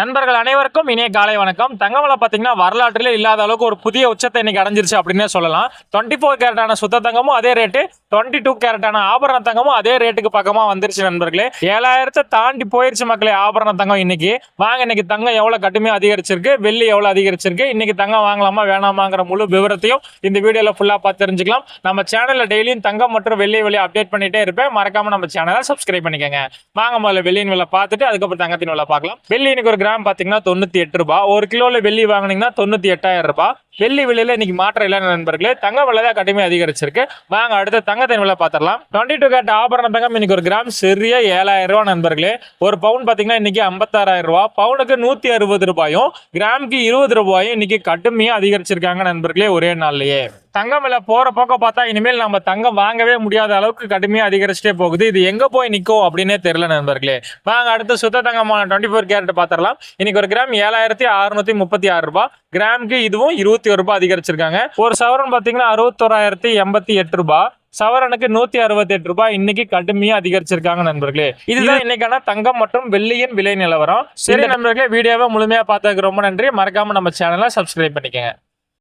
நண்பர்கள் அனைவருக்கும் இனிய காலை வணக்கம். தங்கமலை பார்த்தீங்கன்னா வரலாற்றிலே இல்லாத அளவுக்கு ஒரு புதிய உச்சத்தை இன்னைக்கு அடைஞ்சிருச்சு அப்படின்னே சொல்லலாம். டுவெண்ட்டி ஃபோர் கேரட்டான சுத்த தங்கமும் அதே ரேட்டு டுவெண்ட்டி டூ கேரட்டான ஆபரண தங்கமும் அதே ரேட்டுக்கு பக்கமா வந்துருச்சு நண்பர்களே. ஏழாயிரத்தை தாண்டி போயிருச்சு மக்களே ஆபரண தங்கம் இன்னைக்கு. வாங்க இன்னைக்கு தங்கம் எவ்வளவு கட்டுமையா அதிகரிச்சிருக்கு? வெள்ளி எவ்வளவு அதிகரிச்சிருக்கு? இன்னைக்கு தங்கம் வாங்கலாமா வேணாமாங்கிற முழு விவரத்தையும் இந்த வீடியோல ஃபுல்லா பார்த்து தெரிஞ்சுக்கலாம். நம்ம சேனல்ல டெய்லியும் தங்கம் மற்றும் வெள்ளி விலை அப்டேட் பண்ணிட்டே இருப்பேன். மறக்காம நம்ம சேனலை சப்ஸ்கிரைப் பண்ணிக்கோங்க. வாங்க முதல்ல வெள்ளியின் விலை பார்த்துட்டு அதுக்கப்புறம் தங்கத்தின் விலை பார்க்கலாம். வெள்ளி இன்னைக்கு ஒரு கிராம் பார்த்தீங்கன்னா தொண்ணூற்றி எட்டு ரூபாய் ஒரு கிலோவில் வெள்ளி வாங்குனீங்கன்னா தொண்ணூற்றி எட்டாயிரம் ரூபாய் வெள்ளி விலையில் இன்னைக்கு மாற்றம் இல்லை நண்பர்களே தங்க விலை தான் கடுமையாக அதிகரிச்சிருக்கு. வாங்க அடுத்து தங்கத்தின் விலை பார்த்துடலாம். டுவெண்ட்டி டூ கேட் ஆபரண தங்கம் இன்னைக்கு ஒரு கிராம் சிறிய ஏழாயிரம் ரூபா நண்பர்களே. ஒரு பவுன் பார்த்தீங்கன்னா இன்னைக்கு ஐம்பத்தாறாயிரம் ரூபாய் பவுனுக்கு நூற்றி அறுபது ரூபாயும் கிராமுக்கு இருபது ரூபாயும் இன்னைக்கு கடுமையாக அதிகரிச்சிருக்காங்க நண்பர்களே ஒரே நாள்லயே. தங்கம் விலை போகிற பக்கம் பார்த்தா இனிமேல் நம்ம தங்கம் வாங்கவே முடியாத அளவுக்கு கடுமையாக அதிகரிச்சிட்டே போகுது. இது எங்கே போய் நிற்கும் அப்படின்னே தெரியல நண்பர்களே. வாங்க அடுத்து சுத்த தங்கமான டுவெண்ட்டி ஃபோர் கேரட் பார்த்துடலாம். இன்னைக்கு ஒரு கிராம் ஏழாயிரத்தி அறுநூத்தி முப்பத்தி ஆறு ரூபாய். கிராமுக்கு இதுவும் இருபத்தி ஒரு ரூபாய் அதிகரிச்சிருக்காங்க. ஒரு சவரன் பார்த்தீங்கன்னா அறுபத்தோராயிரத்தி எண்பத்தி எட்டு ரூபாய். சவரனுக்கு நூத்தி அறுபத்தி எட்டு ரூபாய் இன்னைக்கு கடுமையா அதிகரிச்சிருக்காங்க நண்பர்களே. இதுதான் இன்னைக்கான தங்கம் மற்றும் வெள்ளியின் விலை நிலவரம். சரி நண்பர்களே வீடியோவை முழுமையா பார்த்ததுக்கு ரொம்ப நன்றி. மறக்காம நம்ம சேனலை சப்ஸ்கிரைப் பண்ணிக்கங்க.